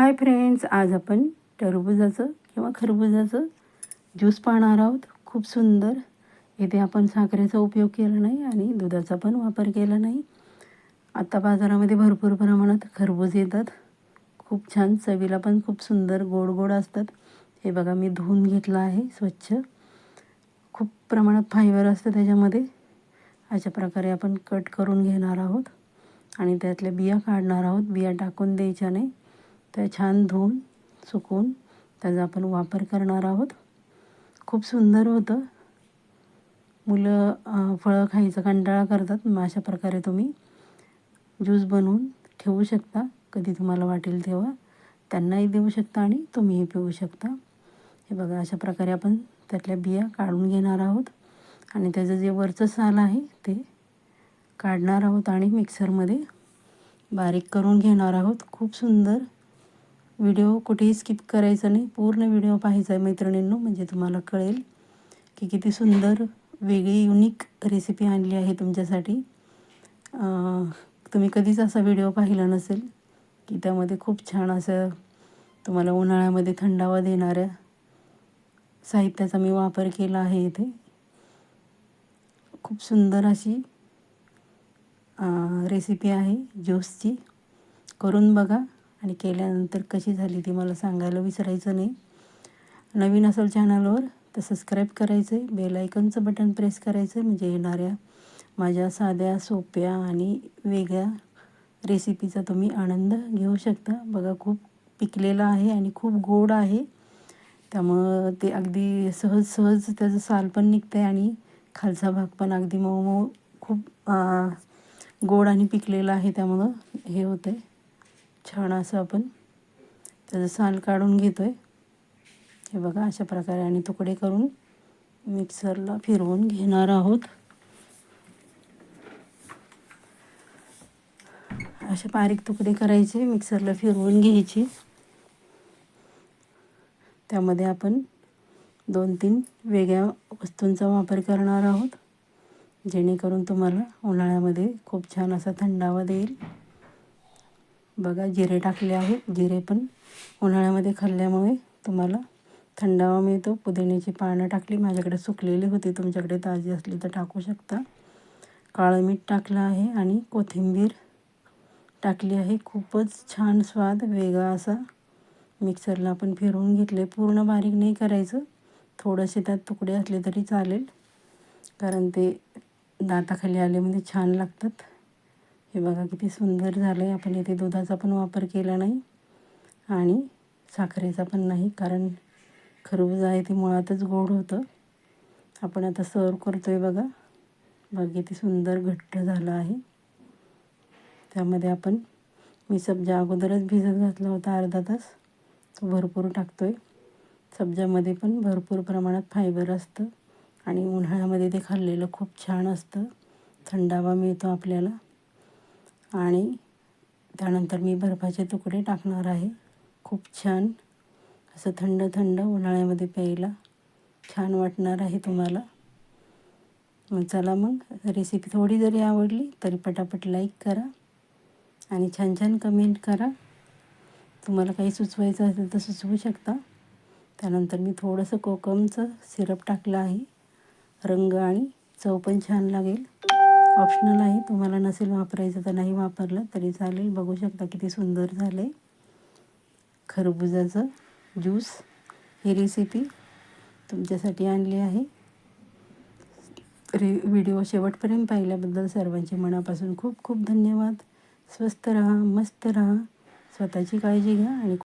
Hi friends आज आपण टरबुजाचं किंवा खरबुजाचं ज्यूस पाहणार आहोत. खूप सुंदर. इथे आपण साखरेचा उपयोग केला नाही आणि दुधाचा पण वापर केला नाही. आत्ता बाजारामध्ये भरपूर प्रमाणात खरबूज येतात. खूप छान चवीला पण खूप सुंदर गोड गोड असतात. हे बघा मी धुवून घेतलं आहे स्वच्छ. खूप प्रमाणात फायबर असतं त्याच्यामध्ये. अशा प्रकारे आपण कट करून घेणार आहोत. आणि त्यातल्या बिया काढणार आहोत. बिया टाकून द्यायच्या नाही. ते छान धुवून सुकवून त्याचा आपण वापर करणार आहोत. खूप सुंदर होतं. मुलं फळं खायचा कंटाळा करतात मग अशा प्रकारे तुम्ही ज्यूस बनवून ठेवू शकता. कधी तुम्हाला वाटेल तेव्हा त्यांनाही देऊ शकता आणि तुम्हीही पिऊ शकता. हे बघा अशा प्रकारे आपण त्यातल्या बिया काढून घेणार आहोत. आणि त्याचं जे वरचं साल आहे ते काढणार आहोत आणि मिक्सरमध्ये बारीक करून घेणार आहोत. खूप सुंदर व्हिडिओ कुठेही स्किप करायचा नाही. पूर्ण व्हिडिओ पाहायचा आहे मैत्रिणींनो म्हणजे तुम्हाला कळेल की किती सुंदर वेगळी युनिक रेसिपी आणली आहे तुमच्यासाठी. तुम्ही कधीच असा व्हिडिओ पाहिला नसेल की त्यामध्ये खूप छान असं तुम्हाला उन्हाळ्यामध्ये थंडावा देणाऱ्या साहित्याचा मी वापर केला आहे इथे. खूप सुंदर अशी रेसिपी आहे ज्यूसची. करून बघा. आणि केल्यानंतर कशी झाली ती मला सांगायला विसरायचं नाही. नवीन असेल चॅनलवर तर सबस्क्राईब करायचं आहे बेल आयकनचं बटन प्रेस करायचं आहे म्हणजे येणाऱ्या माझ्या साध्या सोप्या आणि वेगळ्या रेसिपीचा तुम्ही आनंद घेऊ शकता. बघा खूप पिकलेलं आहे आणि खूप गोड आहे. त्यामुळं ते अगदी सहज सहज त्याचं साल पण निघतं आहे आणि खालचा भाग पण अगदी मऊ मऊ खूप गोड आणि पिकलेला आहे. त्यामुळं हे होतं आहे छान असं आपण त्याचं साल काढून घेतो आहे हे बघा अशा प्रकारे आणि तुकडे करून मिक्सरला फिरवून घेणार आहोत. असे बारीक तुकडे करायचे मिक्सरला फिरवून घ्यायचे. त्यामध्ये आपण दोन तीन वेगळ्या वस्तूंचा वापर करणार आहोत. जेणेकरून तुम्हाला उन्हाळ्यामध्ये खूप छान असा थंडावा देईल. बघा जिरे टाकले आहेत जिरे पण उन्हाळ्यामध्ये खाल्ल्यामुळे तुम्हाला थंडावा मिळतो. पुदिन्याची पानं टाकली. माझ्याकडे सुकलेली होती. तुमच्याकडे ताजी असली तर टाकू शकता. काळं मीठ टाकलं आहे आणि कोथिंबीर टाकली आहे. खूपच छान स्वाद वेगळा असा. मिक्सरला आपण फिरवून घेतले. पूर्ण बारीक नाही करायचं. थोडेसे त्यात तुकडे असले तरी चालेल. कारण ते दाताखाली आले म्हणजे छान लागतात. हे बघा किती सुंदर झालं आहे आपण इथे दुधाचा पण वापर केला नाही आणि साखरेचा पण नाही कारण खरबूज आहे ते मुळातच गोड होतं. आपण आता सर्व करतो आहे बघा. बघ किती सुंदर घट्ट झालं आहे. त्यामध्ये आपण मी सब्जा अगोदरच भिजत घातला होता अर्धा तास तो भरपूर टाकतो आहे सब्जामध्ये पण भरपूर प्रमाणात फायबर असतं आणि उन्हाळ्यामध्ये ते खाल्लेलं खूप छान असतं. थंडावा मिळतो आपल्याला. आणि त्यानंतर मी बर्फाचे तुकडे टाकणार आहे. खूप छान असं थंड थंड उन्हाळ्यामध्ये प्यायला छान वाटणार आहे तुम्हाला. मग चला मग रेसिपी थोडी जरी आवडली तरी पटापट लाईक करा आणि छान छान कमेंट करा. तुम्हाला काही सुचवायचं असेल तर सुचवू शकता. त्यानंतर मी थोडंसं कोकमचं सिरप टाकलं आहे. रंग आणि चव पण छान लागेल. ऑप्शनल आहे. तुम्हाला नसेल वापरायचं तर नाही वापरलं तरी चालेल. बघू शकता किती सुंदर झालं आहे खरबुजाचं ज्यूस ही रेसिपी तुमच्यासाठी आणली आहे. रे व्हिडिओ शेवटपर्यंत पाहिल्याबद्दल सर्वांचे मनापासून खूप खूप धन्यवाद. स्वस्त राहा मस्त राहा. स्वतःची काळजी घ्या आणि